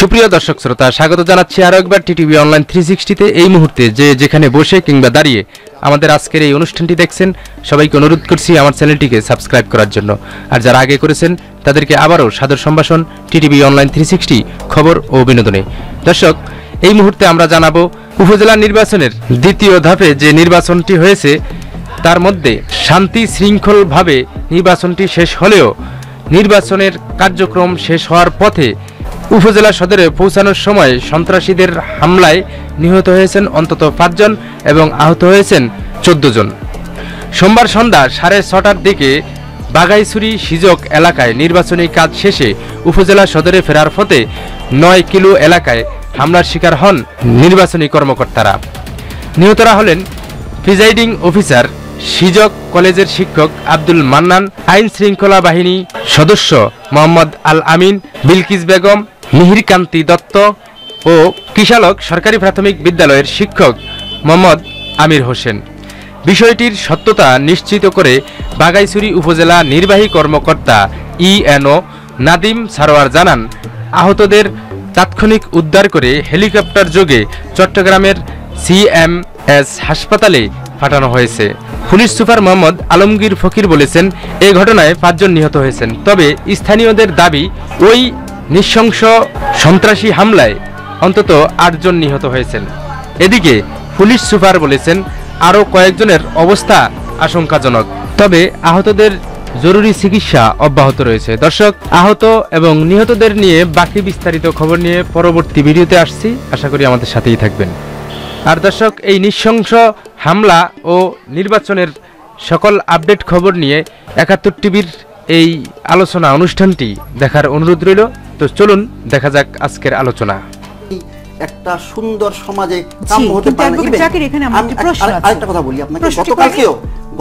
সুপ্রিয় দর্শক শ্রোতা, স্বাগত জানাচ্ছি আরও একবার টিটিভি অনলাইন থ্রি সিক্সটিতে। এই মুহূর্তে যে যেখানে বসে কিংবা দাঁড়িয়ে আমাদের আজকের এই অনুষ্ঠানটি দেখছেন, সবাইকে অনুরোধ করছি আমার চ্যানেলটিকে সাবস্ক্রাইব করার জন্য। আর যারা আগে করেছেন, তাদেরকে আবারও সাদর সম্ভাষণ, টিটিভি অনলাইন থ্রি সিক্সটি, খবর ও বিনোদনে। দর্শক, এই মুহূর্তে আমরা জানাব উপজেলা নির্বাচনের দ্বিতীয় ধাপে যে নির্বাচনটি হয়েছে, তার মধ্যে শান্তি শৃঙ্খলভাবে নির্বাচনটি শেষ হলেও নির্বাচনের কার্যক্রম শেষ হওয়ার পথে উপজেলা সদরে পৌঁছানোর সময় সন্ত্রাসীদের হামলায় নিহত হয়েছেন অন্তত পাঁচজন এবং আহত হয়েছেন চোদ্দ জন সোমবার সন্ধ্যা সাড়ে ছটার দিকে বাগাইছড়ি সিজক এলাকায় নির্বাচনী কাজ শেষে উপজেলা সদরে ফেরার পথে নয় কিলো এলাকায় হামলার শিকার হন নির্বাচনী কর্মকর্তারা। নিহতরা হলেন প্রিজাইডিং অফিসার সিজক কলেজের শিক্ষক আব্দুল মান্নান আইন শৃঙ্খলা বাহিনী সদস্য মোহাম্মদ আল আমিন, বিলকিস বেগম মিহিরকান্তি দত্ত ও কিশালক সরকারি প্রাথমিক বিদ্যালয়ের শিক্ষক মোহাম্মদ আমির হোসেন। বিষয়টির সত্যতা নিশ্চিত করে বাগাইছড়ি উপজেলা নির্বাহী কর্মকর্তা ইএনও নাদিম সারোয়ার জানান, আহতদের তাৎক্ষণিক উদ্ধার করে হেলিকপ্টার যোগে চট্টগ্রামের সিএমএস হাসপাতালে পাঠানো হয়েছে। পুলিশ সুপার মোহাম্মদ আলমগীর ফকির বলেছেন এই ঘটনায় পাঁচজন নিহত হয়েছেন। তবে স্থানীয়দের দাবি, ওই নৃশংস সন্ত্রাসী হামলায় অন্তত আটজন নিহত হয়েছেন। এদিকে পুলিশ সুপার বলেছেন, আরও কয়েকজনের অবস্থা আশঙ্কাজনক, তবে আহতদের জরুরি চিকিৎসা অব্যাহত রয়েছে। দর্শক, আহত এবং নিহতদের নিয়ে বাকি বিস্তারিত খবর নিয়ে পরবর্তী ভিডিওতে আসছি। আশা করি আমাদের সাথেই থাকবেন। আর দর্শক, এই নৃশংস হামলা ও নির্বাচনের সকল আপডেট খবর নিয়ে একাত্তর টিভির এই আলোচনা অনুষ্ঠানটি দেখার অনুরোধ রইল। তো চলুন দেখা যাক আজকের আলোচনা। একটা সুন্দর সমাজে কাম্য হতে। আরেকটা কথা বলি আপনাকে। প্রশ্নটি গতকালকেও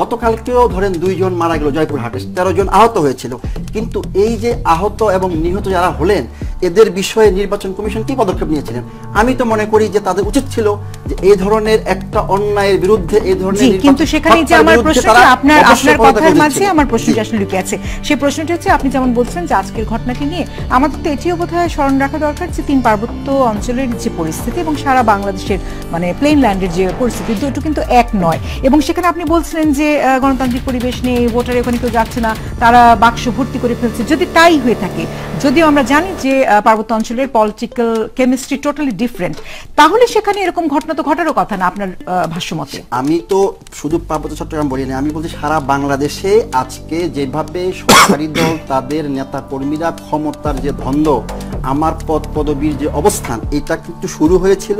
গতকালকেও ধরেন দুইজন মারা গেল জয়পুর হাটে তেরো জন আহত হয়েছিল। কিন্তু এই যে আহত এবং নিহত যারা হলেন এদের বিষয়ে নির্বাচন কমিশন কি পদক্ষেপ নিয়েছিলেন? আমি তো মনে করি যে তাদের উচিত ছিল যে এই ধরনের একটা অন্যায়ের বিরুদ্ধে এই ধরনের কিন্তু সেখানে যে আমার প্রশ্নটি আপনার আপনার কথার মাঝে আমার প্রশ্নটি আসলে লুকিয়ে আছে। সেই প্রশ্নটি হচ্ছে আপনি যেমন বলছেন যে আজকের ঘটনাকে নিয়ে আমাদের তো এটিও বোধহয় স্মরণ রাখা দরকার যে তিন পার্বত্য অঞ্চলের যে পরিস্থিতি এবং সারা বাংলাদেশের মানে প্লেন ল্যান্ডের যে পরিস্থিতি দুটো কিন্তু এক নয়। এবং সেখানে আপনি বলছিলেন যে গণতান্ত্রিক পরিবেশ নেই ভোটার ওখানে কেউ যাচ্ছে না তারা বাক্স ভর্তি করে ফেলছে। যদি তাই হয়ে থাকে যদিও আমরা জানি যে পার্বত্য অঞ্চলের পলিটিক্যাল কেমিস্ট্রি টোটালি ডিফারেন্ট তাহলে সেখানে এরকম ঘটনা তো ঘটারও কথা না আপনার ভাষ্যমতে? আমি তো শুধু পার্বত্য চট্টগ্রাম বলি না, আমি বলছি সারা বাংলাদেশে আজকে যেভাবে সরকারি দল, তাদের নেতা কর্মীরা ক্ষমতার যে ধন্দ, আমার পদ পদবীর যে অবস্থান, এটা কিন্তু শুরু হয়েছিল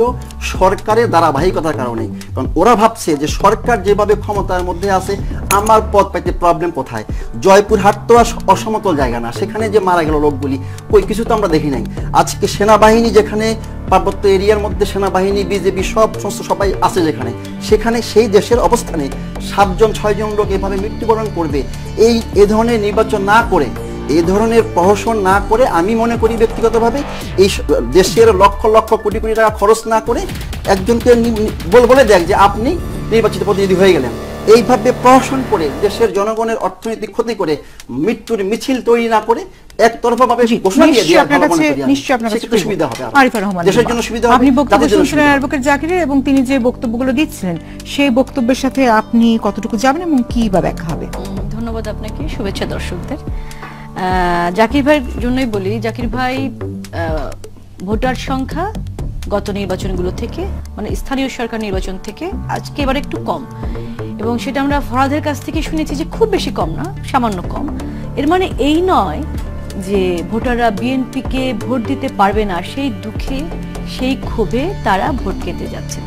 সরকারের ধারাবাহিকতার কারণে। কারণ ওরা ভাবছে যে সরকার যেভাবে ক্ষমতার মধ্যে আছে, আমার পদ পাইতে প্রবলেম কোথায়? জয়পুরহাট তো আর অসমতল জায়গা না, সেখানে যে মারা গেল লোকগুলি ওই কিছু তো আমরা দেখি নাই। আজকে সেনাবাহিনী যেখানে পার্বত্য এরিয়ার মধ্যে সেনাবাহিনী বিজেপি সব সমস্ত সবাই আছে যেখানে, সেখানে সেই দেশের অবস্থানে সাতজন, ছয়জন লোক এভাবে মৃত্যুবরণ করবে। এই, এ ধরনের নির্বাচন না করে এই ধরনের প্রহসন না করে আমি মনে করি ব্যক্তিগতভাবে এই দেশের লক্ষ লক্ষ কোটি কোটি টাকা খরচ না করে একজনকে বলে দেখ যে আপনি নির্বাচিত প্রতিনিধি হয়ে গেলেন। এইভাবে প্রহসন করে দেশের জনগণের অর্থনৈতিক ক্ষতি করে, মৃত্যুর মিছিল তৈরি না করে একতরফা ঘোষণা দিয়ে নিশ্চয়ই আপনার কাছে নিশ্চয়ই আপনার কাছে সুবিধা হবে আরিফা রহমান দেশের জন্য সুবিধা হবে আপনি বক্তব্য শুনছিলেন অ্যাডভোকেট জাকিরের এবং তিনি যে বক্তব্যগুলো দিচ্ছিলেন সেই বক্তব্যের সাথে আপনি কতটুকু যাবেন এবং কি বা ব্যাখ্যা হবে? ধন্যবাদ আপনাকে শুভেচ্ছা দর্শকদের। আহ, জাকির ভাইয়ের জন্যই বলি জাকির ভাই আহ, ভোটার সংখ্যা গত নির্বাচনগুলো থেকে মানে স্থানীয় সরকার নির্বাচন থেকে আজকে এবার একটু কম। এবং সেটা আমরা ফরাদের কাছ থেকে শুনেছি যে খুব বেশি কম না সামান্য কম। এর মানে এই নয় যে ভোটাররা বিএনপিকে ভোট দিতে পারবে না সেই দুঃখে সেই ক্ষোভে তারা ভোট কেন্দ্রে যাচ্ছেন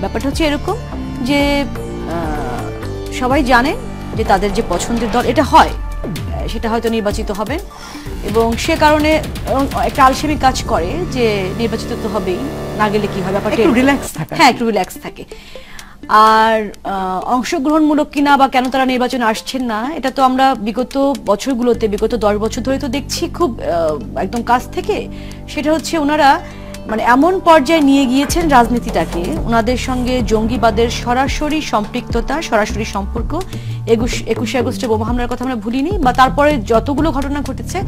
ব্যাপারটা হচ্ছে এরকম যে সবাই জানে যে তাদের যে পছন্দের দল এটা হয়। সেটা হয়তো নির্বাচিত হবে। এবং সে কারণে একটা আলসেমি কাজ করে যে নির্বাচিত তো হবেই না গেলে কি হবে? ব্যাপারটা একটু এরকম। relax হ্যাঁ একটু রিল্যাক্স থাকে। আর অংশগ্রহণমূলক কিনা বা কেন তারা নির্বাচনে আসছেন না, এটা তো আমরা বিগত বছরগুলোতে, বিগত দশ বছর ধরে তো দেখছি খুব একদম কাছ থেকে। সেটা হচ্ছে ওনারা মানে এমন পর্যায়ে নিয়ে গিয়েছেন রাজনীতিটাকে, ওনাদের সঙ্গে জঙ্গিবাদের সরাসরি সম্পৃক্ততা, সরাসরি সম্পর্ক, একুশ, একুশে আগস্টে বোমা হামলার কথা আমরা ভুলিনি, বা তারপরে যতগুলো ঘটনা ঘটেছে,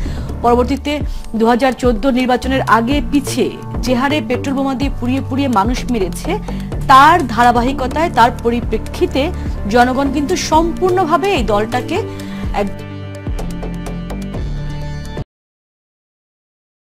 পরবর্তীতে দু হাজার চোদ্দ নির্বাচনের আগে পিছে যে হারে পেট্রোল বোমা দিয়ে পুড়িয়ে পুড়িয়ে মানুষ মেরেছে তার ধারাবাহিকতায় তার পরিপ্রেক্ষিতে জনগণ কিন্তু সম্পূর্ণভাবে এই দলটাকে এক